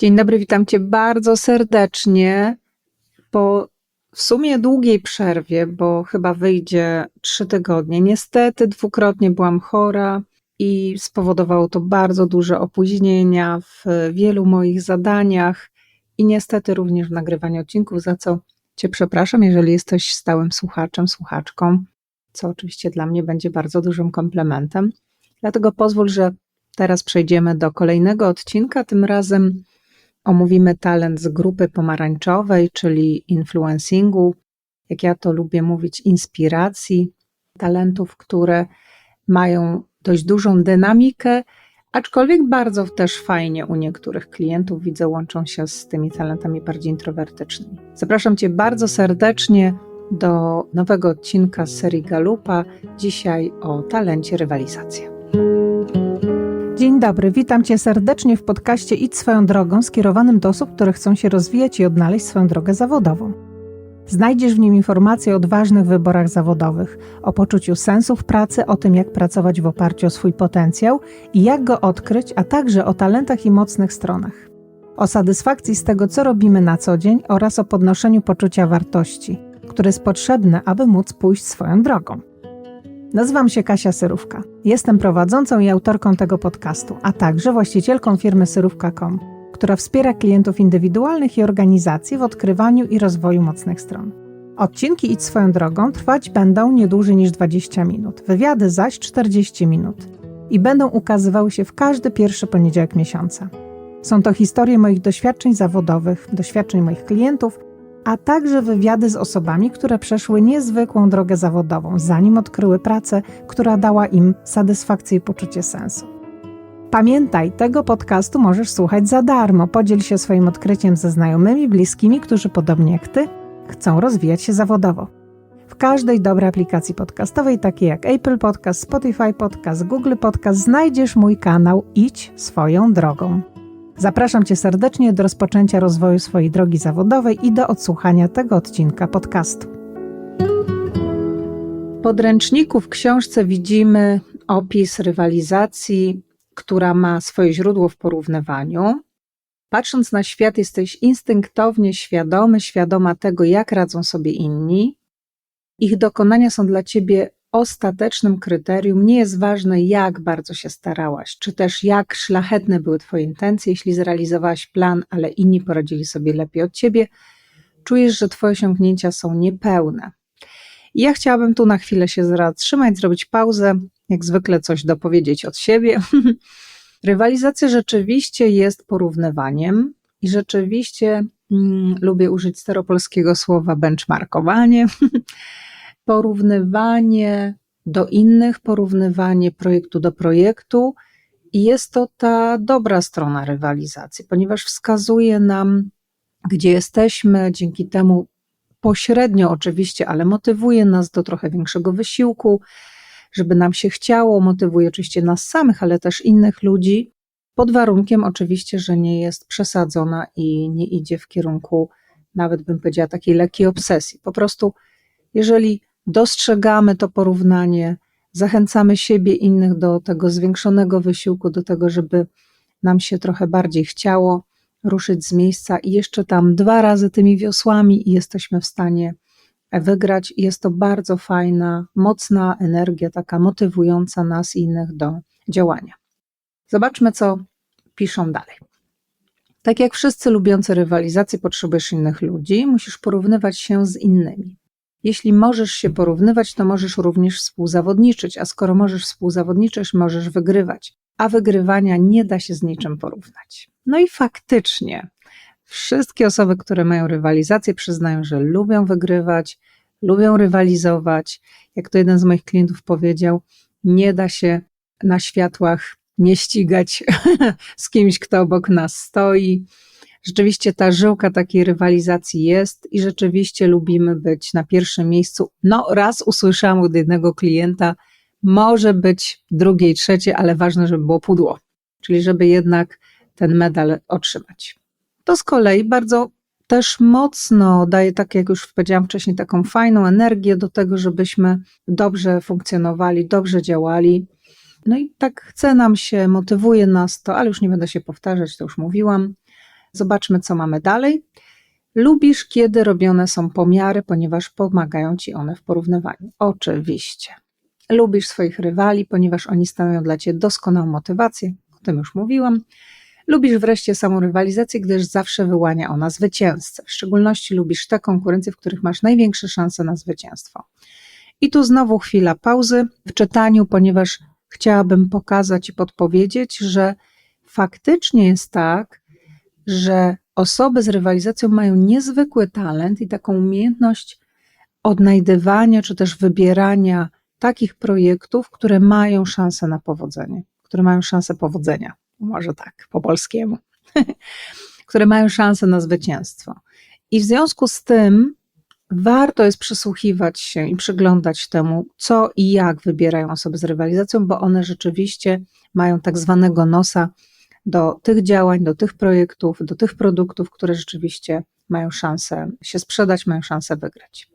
Dzień dobry, witam Cię bardzo serdecznie po w sumie długiej przerwie, bo chyba wyjdzie trzy tygodnie. Niestety dwukrotnie byłam chora i spowodowało to bardzo duże opóźnienia w wielu moich zadaniach i niestety również w nagrywaniu odcinków, za co Cię przepraszam, jeżeli jesteś stałym słuchaczem, słuchaczką, co oczywiście dla mnie będzie bardzo dużym komplementem. Dlatego pozwól, że teraz przejdziemy do kolejnego odcinka, tym razem Omówimy talent z grupy pomarańczowej, czyli influencingu, jak ja to lubię mówić, inspiracji, talentów, które mają dość dużą dynamikę, aczkolwiek bardzo też fajnie u niektórych klientów widzę, łączą się z tymi talentami bardziej introwertycznymi. Zapraszam Cię bardzo serdecznie do nowego odcinka z serii Galupa. Dzisiaj o talencie rywalizacja. Dzień dobry, witam Cię serdecznie w podcaście Idź swoją drogą skierowanym do osób, które chcą się rozwijać i odnaleźć swoją drogę zawodową. Znajdziesz w nim informacje o odważnych wyborach zawodowych, o poczuciu sensu w pracy, o tym, jak pracować w oparciu o swój potencjał i jak go odkryć, a także o talentach i mocnych stronach. O satysfakcji z tego, co robimy na co dzień oraz o podnoszeniu poczucia wartości, które jest potrzebne, aby móc pójść swoją drogą. Nazywam się Kasia Syrówka. Jestem prowadzącą i autorką tego podcastu, a także właścicielką firmy Syrówka.com, która wspiera klientów indywidualnych i organizacji w odkrywaniu i rozwoju mocnych stron. Odcinki Idź swoją drogą trwać będą nie dłużej niż 20 minut, wywiady zaś 40 minut i będą ukazywały się w każdy pierwszy poniedziałek miesiąca. Są to historie moich doświadczeń zawodowych, doświadczeń moich klientów – a także wywiady z osobami, które przeszły niezwykłą drogę zawodową, zanim odkryły pracę, która dała im satysfakcję i poczucie sensu. Pamiętaj, tego podcastu możesz słuchać za darmo. Podziel się swoim odkryciem ze znajomymi, bliskimi, którzy podobnie jak ty chcą rozwijać się zawodowo. W każdej dobrej aplikacji podcastowej, takiej jak Apple Podcast, Spotify Podcast, Google Podcast, znajdziesz mój kanał Idź swoją drogą. Zapraszam Cię serdecznie do rozpoczęcia rozwoju swojej drogi zawodowej i do odsłuchania tego odcinka podcastu. W podręczniku w książce widzimy opis rywalizacji, która ma swoje źródło w porównywaniu. Patrząc na świat, jesteś instynktownie świadomy, świadoma tego, jak radzą sobie inni. Ich dokonania są dla ciebie ostatecznym kryterium nie jest ważne, jak bardzo się starałaś, czy też jak szlachetne były Twoje intencje, jeśli zrealizowałaś plan, ale inni poradzili sobie lepiej od Ciebie, czujesz, że Twoje osiągnięcia są niepełne. I ja chciałabym tu na chwilę się zatrzymać, zrobić pauzę, jak zwykle coś dopowiedzieć od siebie. Rywalizacja rzeczywiście jest porównywaniem i rzeczywiście mm, lubię użyć staropolskiego słowa benchmarkowanie. porównywanie do innych, porównywanie projektu do projektu. I jest to ta dobra strona rywalizacji, ponieważ wskazuje nam, gdzie jesteśmy, dzięki temu pośrednio oczywiście, ale motywuje nas do trochę większego wysiłku, żeby nam się chciało, motywuje oczywiście nas samych, ale też innych ludzi, pod warunkiem oczywiście, że nie jest przesadzona i nie idzie w kierunku, nawet bym powiedziała, takiej lekkiej obsesji. Po prostu, jeżeli dostrzegamy to porównanie, zachęcamy siebie, innych do tego zwiększonego wysiłku, do tego, żeby nam się trochę bardziej chciało ruszyć z miejsca i jeszcze tam dwa razy tymi wiosłami i jesteśmy w stanie wygrać. Jest to bardzo fajna, mocna energia, taka motywująca nas i innych do działania. Zobaczmy, co piszą dalej. Tak jak wszyscy lubiący rywalizację, potrzebujesz innych ludzi, musisz porównywać się z innymi. Jeśli możesz się porównywać, to możesz również współzawodniczyć, a skoro możesz współzawodniczyć, możesz wygrywać. A wygrywania nie da się z niczym porównać. No i faktycznie, wszystkie osoby, które mają rywalizację, przyznają, że lubią wygrywać, lubią rywalizować. Jak to jeden z moich klientów powiedział, nie da się na światłach nie ścigać z kimś, kto obok nas stoi rzeczywiście ta żyłka takiej rywalizacji jest i rzeczywiście lubimy być na pierwszym miejscu. No, raz usłyszałam od jednego klienta, może być drugie i trzecie, ale ważne, żeby było pudło, czyli żeby jednak ten medal otrzymać. To z kolei bardzo też mocno daje, tak jak już powiedziałam wcześniej, taką fajną energię do tego, żebyśmy dobrze funkcjonowali, dobrze działali. No i tak chce nam się, motywuje nas to, ale już nie będę się powtarzać, to już mówiłam, Zobaczmy, co mamy dalej. Lubisz, kiedy robione są pomiary, ponieważ pomagają ci one w porównywaniu. Oczywiście. Lubisz swoich rywali, ponieważ oni stanowią dla ciebie doskonałą motywację. O tym już mówiłam. Lubisz wreszcie samą rywalizację, gdyż zawsze wyłania ona zwycięzcę. W szczególności lubisz te konkurencje, w których masz największe szanse na zwycięstwo. I tu znowu chwila pauzy w czytaniu, ponieważ chciałabym pokazać i podpowiedzieć, że faktycznie jest tak, że osoby z rywalizacją mają niezwykły talent i taką umiejętność odnajdywania czy też wybierania takich projektów, które mają szansę na powodzenie, które mają szansę powodzenia, może tak po polskiemu, które mają szansę na zwycięstwo. I w związku z tym warto jest przysłuchiwać się i przyglądać temu, co i jak wybierają osoby z rywalizacją, bo one rzeczywiście mają tak zwanego nosa do tych działań, do tych projektów, do tych produktów, które rzeczywiście mają szansę się sprzedać, mają szansę wygrać.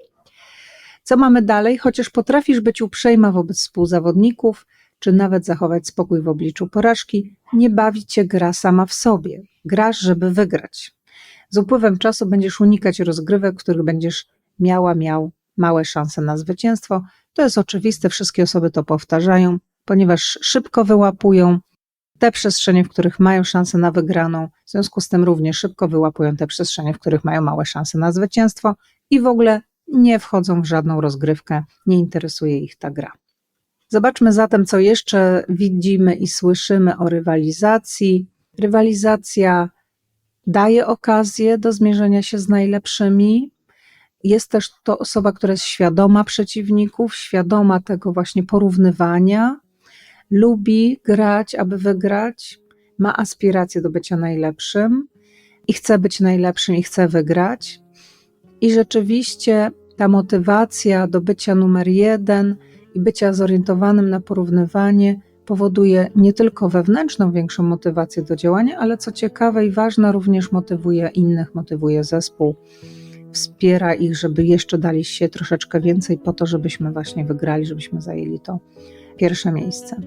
Co mamy dalej? Chociaż potrafisz być uprzejma wobec współzawodników, czy nawet zachować spokój w obliczu porażki, nie bawi cię gra sama w sobie. Grasz, żeby wygrać. Z upływem czasu będziesz unikać rozgrywek, w których będziesz miała, miał małe szanse na zwycięstwo. To jest oczywiste, wszystkie osoby to powtarzają, ponieważ szybko wyłapują te przestrzenie, w których mają szansę na wygraną, w związku z tym również szybko wyłapują te przestrzenie, w których mają małe szanse na zwycięstwo i w ogóle nie wchodzą w żadną rozgrywkę, nie interesuje ich ta gra. Zobaczmy zatem, co jeszcze widzimy i słyszymy o rywalizacji. Rywalizacja daje okazję do zmierzenia się z najlepszymi. Jest też to osoba, która jest świadoma przeciwników, świadoma tego właśnie porównywania, lubi grać, aby wygrać, ma aspiracje do bycia najlepszym i chce być najlepszym i chce wygrać. I rzeczywiście ta motywacja do bycia numer jeden i bycia zorientowanym na porównywanie powoduje nie tylko wewnętrzną większą motywację do działania, ale co ciekawe i ważne, również motywuje innych, motywuje zespół, wspiera ich, żeby jeszcze dali się troszeczkę więcej po to, żebyśmy właśnie wygrali, żebyśmy zajęli to pierwsze miejsce.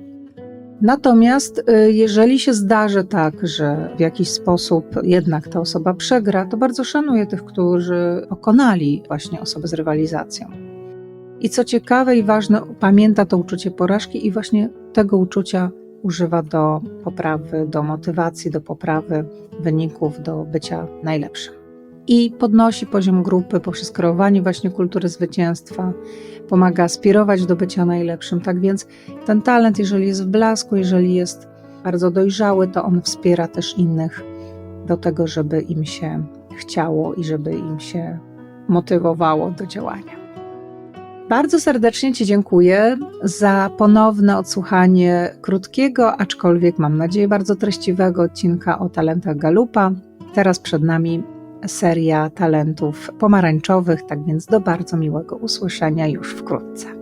Natomiast y, jeżeli się zdarzy tak, że w jakiś sposób jednak ta osoba przegra, to bardzo szanuję tych, którzy pokonali właśnie osobę z rywalizacją. I co ciekawe i ważne, pamięta to uczucie porażki i właśnie tego uczucia używa do poprawy, do motywacji, do poprawy wyników, do bycia najlepszym. I podnosi poziom grupy poprzez kreowanie właśnie kultury zwycięstwa, pomaga aspirować do bycia najlepszym. Tak więc ten talent, jeżeli jest w blasku, jeżeli jest bardzo dojrzały, to on wspiera też innych do tego, żeby im się chciało i żeby im się motywowało do działania. Bardzo serdecznie Ci dziękuję za ponowne odsłuchanie krótkiego, aczkolwiek mam nadzieję bardzo treściwego odcinka o talentach Galupa. Teraz przed nami seria talentów pomarańczowych, tak więc do bardzo miłego usłyszenia już wkrótce.